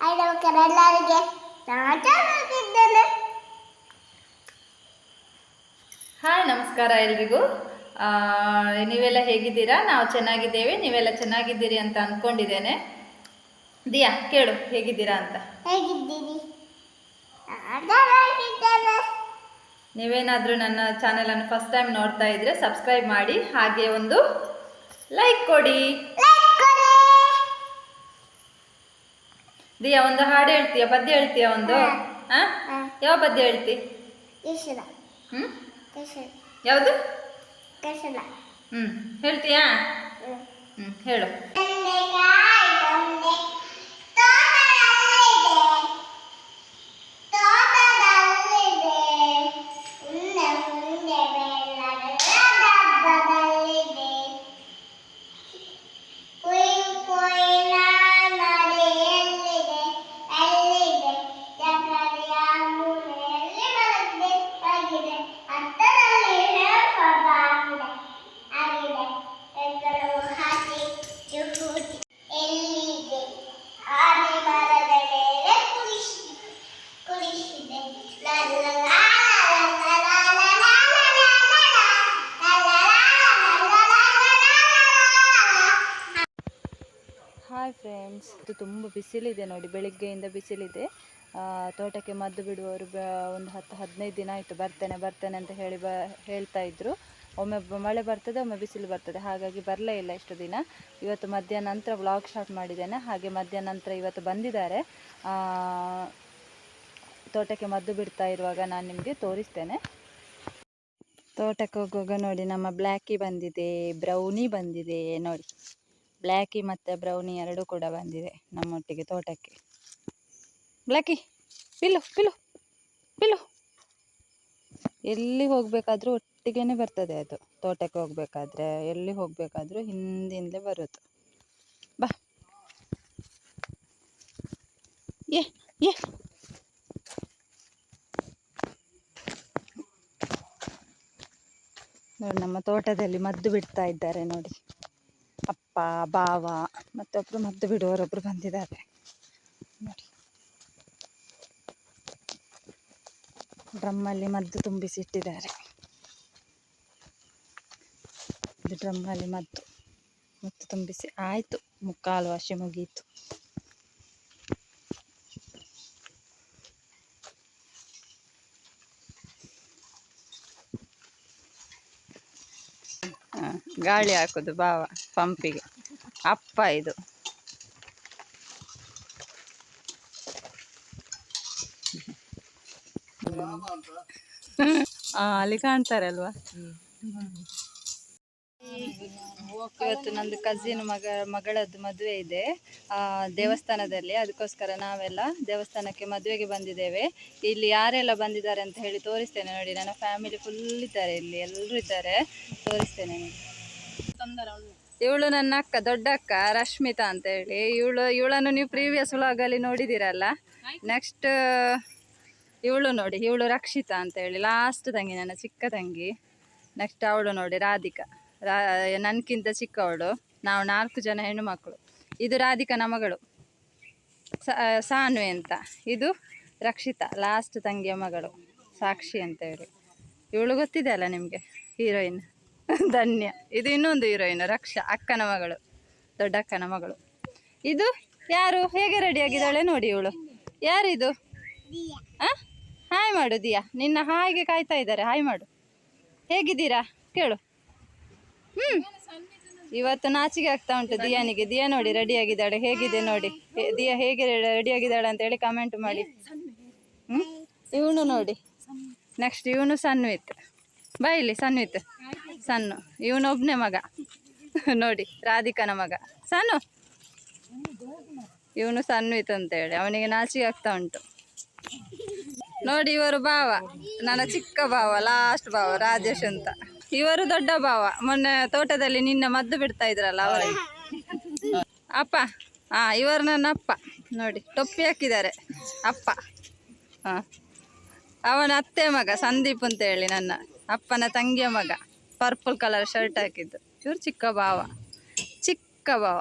Hi ನಮಸ್ಕಾರ hi ಎಲ್ರಿಗೂ. ನೀವೆಲ್ಲ ಹೇಗಿದ್ದೀರಾ? ನಾವು ಚೆನ್ನಾಗಿದ್ದೇವೆ. ನೀವೆಲ್ಲ ಚೆನ್ನಾಗಿದ್ದೀರಿ ಅಂತ ಅಂದ್ಕೊಂಡಿದ್ದೇನೆ ದಿಯಾ ಕೇಳು ಹೇಗಿದ್ದೀರಾ ಅಂತ. ಹೇಗಿದ್ದೀರಿ? ನೀವೇನಾದರೂ ನನ್ನ ಚಾನೆಲನ್ನು ಫಸ್ಟ್ ಟೈಮ್ ನೋಡ್ತಾ ಇದ್ರೆ ಸಬ್ಸ್ಕ್ರೈಬ್ ಮಾಡಿ ಹಾಗೆ ಒಂದು ಲೈಕ್ ಕೊಡಿ ಲೈಕ್ ಕೊಡಿ ದಿಯಾ ಒಂದು ಹಾಡು ಹೇಳ್ತೀಯ? ಪದ್ಯ ಹೇಳ್ತೀಯ ಒಂದು? ಹಾ. ಯಾವ ಪದ್ಯ ಹೇಳ್ತಿ? ಹ್ಮ್? ಯಾವುದು? ಹ್ಮ್. ಹೇಳ್ತೀಯಾ? ಹ್ಮ್. ಹೇಳು. ಹಾಯ್ ಫ್ರೆಂಡ್ಸ್ ಇದು ತುಂಬ ಬಿಸಿಲಿದೆ ನೋಡಿ, ಬೆಳಿಗ್ಗೆಯಿಂದ ಬಿಸಿಲಿದೆ. ತೋಟಕ್ಕೆ ಮದ್ದು ಬಿಡುವವರು ಬ, ಒಂದು ಹತ್ತು, ಹದಿನೈದು ದಿನ ಆಯಿತು. ಬರ್ತೇನೆ ಬರ್ತೇನೆ ಅಂತ ಹೇಳಿ ಬ, ಹೇಳ್ತಾ ಇದ್ರು. ಒಮ್ಮೆ ಮಳೆ ಬರ್ತದೆ, ಒಮ್ಮೆ ಬಿಸಿಲು ಬರ್ತದೆ. ಹಾಗಾಗಿ ಬರಲೇ ಇಲ್ಲ ಇಷ್ಟು ದಿನ. ಇವತ್ತು ಮಧ್ಯಾಹ್ನ ನಂತರ ವ್ಲಾಗ್ ಸ್ಟಾರ್ಟ್ ಮಾಡಿದ್ದೇನೆ. ಹಾಗೆ ಮಧ್ಯಾಹ್ನ ನಂತರ ಇವತ್ತು ಬಂದಿದ್ದಾರೆ. ತೋಟಕ್ಕೆ ಮದ್ದು ಬಿಡ್ತಾ ಇರುವಾಗ ನಾನು ನಿಮಗೆ ತೋರಿಸ್ತೇನೆ. ತೋಟಕ್ಕೆ ಹೋಗುವಾಗ ನೋಡಿ, ನಮ್ಮ ಬ್ಲ್ಯಾಕಿ ಬಂದಿದೆ ಬ್ರೌನಿ ಬಂದಿದೆ, ನೋಡಿ. ಬ್ಲ್ಯಾಕಿ ಮತ್ತು ಬ್ರೌನಿ ಎರಡೂ ಕೂಡ ಬಂದಿದೆ ನಮ್ಮೊಟ್ಟಿಗೆ ತೋಟಕ್ಕೆ. ಬ್ಲ್ಯಾಕಿ, ಪಿಲ್ಲು ಪಿಲ್ಲು ಪಿಲ್ಲು. ಎಲ್ಲಿ ಹೋಗಬೇಕಾದ್ರೂ ಒಟ್ಟಿಗೆನೆ ಬರ್ತದೆ ಅದು. ತೋಟಕ್ಕೆ ಹೋಗಬೇಕಾದ್ರೆ ಎಲ್ಲಿ ಹೋಗಬೇಕಾದ್ರೂ ಹಿಂದಿಂದಲೇ ಬರೋದು. ಬಾ. ಏ ಏ. ನೋಡಿ ನಮ್ಮ ತೋಟದಲ್ಲಿ ಮದ್ದು ಬಿಡ್ತಾ ಇದ್ದಾರೆ ನೋಡಿ. ಅಪ್ಪ ಬಾವ ಮತ್ತೊಬ್ರು ಮದ್ದು ಬಿಡುವರೊಬ್ರು ಬಂದಿದ್ದಾರೆ. ನೋಡಿ. ಡ್ರಮ್ಮಲ್ಲಿ ಮದ್ದು ತುಂಬಿಸಿ ಇಟ್ಟಿದ್ದಾರೆ ಇದು ಡ್ರಮ್ಮಲ್ಲಿ ಮದ್ದು. ಮದ್ದು ತುಂಬಿಸಿ, ಆಯಿತು. ಮುಕ್ಕಾಲು ವಾಶಿ ಮುಗೀತು. ಗಾಳಿ ಹಾಕೋದು ಬಾವ ಪಂಪಿಗೆ. ಅಪ್ಪ ಇದು. ಅಲ್ಲಿ ಕಾಣ್ತಾರೆ ಅಲ್ವಾ? ಇವತ್ತು ನಂದು ಕಸಿನ್ ಮಗ ಮಗಳದ್ದು ಮದುವೆ ಇದೆ. ಆ, ದೇವಸ್ಥಾನದಲ್ಲಿ. ಅದಕ್ಕೋಸ್ಕರ ನಾವೆಲ್ಲ ದೇವಸ್ಥಾನಕ್ಕೆ ಮದುವೆಗೆ ಬಂದಿದ್ದೇವೆ. ಇಲ್ಲಿ ಯಾರೆಲ್ಲ ಬಂದಿದ್ದಾರೆ ಅಂತ ಹೇಳಿ ತೋರಿಸ್ತೇನೆ ನೋಡಿ. ನನ್ನ ಫ್ಯಾಮಿಲಿ ಫುಲ್ ಇದ್ದಾರೆ ಇಲ್ಲಿ. ಎಲ್ಲರೂ ಇದ್ದಾರೆ. ತೋರಿಸ್ತೇನೆ ನೋಡಿ. ಇವಳು ನನ್ನ ಅಕ್ಕ, ದೊಡ್ಡ ಅಕ್ಕ, ರಶ್ಮಿತಾ ಅಂತ ಹೇಳಿ. ಇವಳು, ಇವಳನ್ನು ನೀವು ಪ್ರೀವಿಯಸ್ ವ್ಲಾಗಲ್ಲಿ ನೋಡಿದಿರಲ್ಲ? ನೆಕ್ಸ್ಟ್ ಇವಳು ನೋಡಿ, ಇವಳು ರಕ್ಷಿತಾ ಅಂತ ಹೇಳಿ. ಲಾಸ್ಟ್ ತಂಗಿ ನನ್ನ ಚಿಕ್ಕ ತಂಗಿ. ನೆಕ್ಸ್ಟ್ ಅವಳು ನೋಡಿ, ರಾಧಿಕಾ. ರಾ ನನಗಿಂತ ಚಿಕ್ಕವಳು. ನಾವು ನಾಲ್ಕು ಜನ ಹೆಣ್ಣು ಮಕ್ಕಳು ಇದು ರಾಧಿಕನ ಮಗಳು. ಸಾನ್ವಿ ಅಂತ. ಇದು ರಕ್ಷಿತಾ ಲಾಸ್ಟ್ ತಂಗಿಯ ಮಗಳು. ಸಾಕ್ಷಿ ಅಂತ ಹೇಳಿ. ಇವಳು ಗೊತ್ತಿದೆ ಅಲ್ಲ ನಿಮಗೆ? ಹೀರೋಯಿನ್ ಧನ್ಯ. ಇದು ಇನ್ನೊಂದು ಹೀರೋಯಿನ್ ರಕ್ಷಾ ಅಕ್ಕನ ಮಗಳು ದೊಡ್ಡ ಅಕ್ಕನ ಮಗಳು. ಇದು ಯಾರು? ಹೇಗೆ ರೆಡಿಯಾಗಿದ್ದಾಳೆ ನೋಡಿ ಇವಳು. ಯಾರಿದು? ಹಾ ಹಾಯ್ ಮಾಡು ದಿಯಾ. ನಿನ್ನ ಹಾಗೆ ಕಾಯ್ತಾ ಇದ್ದಾರೆ. ಹಾಯ್ ಮಾಡು. ಹೇಗಿದ್ದೀರಾ? ಕೇಳು. ಹ್ಞೂ ಇವತ್ತು ನಾಚಿಕೆ ಆಗ್ತಾ ಉಂಟು ದಿಯಾನಿಗೆ. ದಿಯಾ ನೋಡಿ ರೆಡಿಯಾಗಿದ್ದಾಳೆ ಹೇಗಿದೆ ನೋಡಿ? ದಿಯಾ ಹೇಗೆ ರೆಡಿ ರೆಡಿಯಾಗಿದ್ದಾಳೆ ಅಂತ ಹೇಳಿ ಕಮೆಂಟ್ ಮಾಡಿ. ಹ್ಞೂ ಇವನು ನೋಡಿ. ನೆಕ್ಸ್ಟ್ ಇವನು ಸನ್ವಿತ್. ಬೈ ಇಲ್ಲಿ ಸನ್ವಿತ್. ಸಣ್ಣ ಇವನೊಬ್ಬನೇ ಮಗ. ನೋಡಿ, ರಾಧಿಕನ ಮಗ. ಸಣ್ಣ ಇವನು ಸಣ್ಣ ಅಂತ ಹೇಳಿ. ಅವನಿಗೆ ನಾಚಿಕೆ ಆಗ್ತಾ ಉಂಟು. ನೋಡಿ, ಇವರು ಭಾವ. ನನ್ನ ಚಿಕ್ಕ ಭಾವ ಲಾಸ್ಟ್ ಭಾವ, ರಾಜೇಶ್ ಅಂತ. ಇವರು ದೊಡ್ಡ ಭಾವ. ಮೊನ್ನೆ ತೋಟದಲ್ಲಿ ನಿನ್ನೆ ಮದ್ದು ಬಿಡ್ತಾ ಇದ್ರಲ್ಲ ಅವರ ಅಪ್ಪ. ಹಾ ಇವರು ನನ್ನ ಅಪ್ಪ. ನೋಡಿ, ಟೊಪ್ಪಿ ಹಾಕಿದ್ದಾರೆ. ಅಪ್ಪ. ಹಾ ಅವನ ಅತ್ತೆ ಮಗ, ಸಂದೀಪ್ ಅಂತ ಹೇಳಿ ನನ್ನ ಅಪ್ಪನ ತಂಗಿಯ ಮಗ. ಪರ್ಪಲ್ ಕಲರ್ ಶರ್ಟ್ ಹಾಕಿದ್ದು. ಇವ್ರು ಚಿಕ್ಕ ಭಾವ. ಚಿಕ್ಕ ಭಾವ.